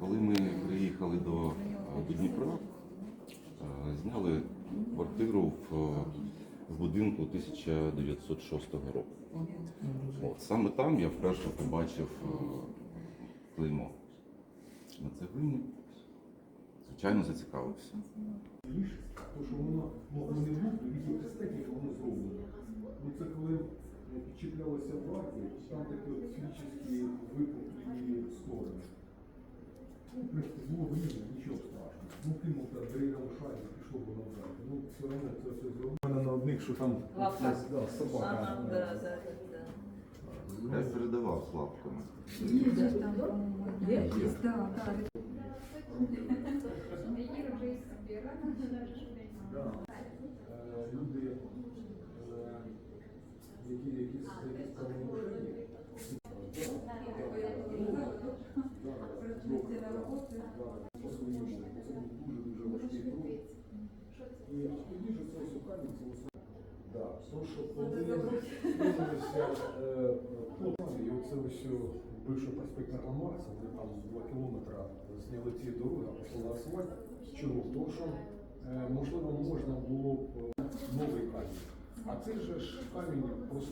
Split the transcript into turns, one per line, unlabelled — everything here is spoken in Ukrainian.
Коли ми приїхали до, е, до Дніпра, е, зняли квартиру в, е, в будинку 1906 року. От, саме там я вперше побачив клеймо на цеглині. Звичайно, зацікавився.
Тому що воно ну, вони в від естетики воно зроблено. Ну це коли підчіплялося в арті, там такі от фізичні випуклі сторони. Ну, в принципі, було видно, нічого страшного. Ну, кинув та дерев'яну шайбу, пішло воно далі. Ну, все одно це все. У мене на одних, що там
Лапка.
да, собака.
Ага, да, да, да.
Я передавав з лапками.
Є?
Да.
Е, Люди, е, які якісь якісь правонарушення, по-своєму. Це був дуже-дуже важкий труд. І тоді ж це все камінь, це все. Да, то, що коли з'явилися і оце ось бивша проспектна Марса, де там 2 кілометра зняли ці дороги, а пішли на асфальт. Чому? Тому що, е, можливо, можна було б е, новий камінь. А цей же ж камінь просто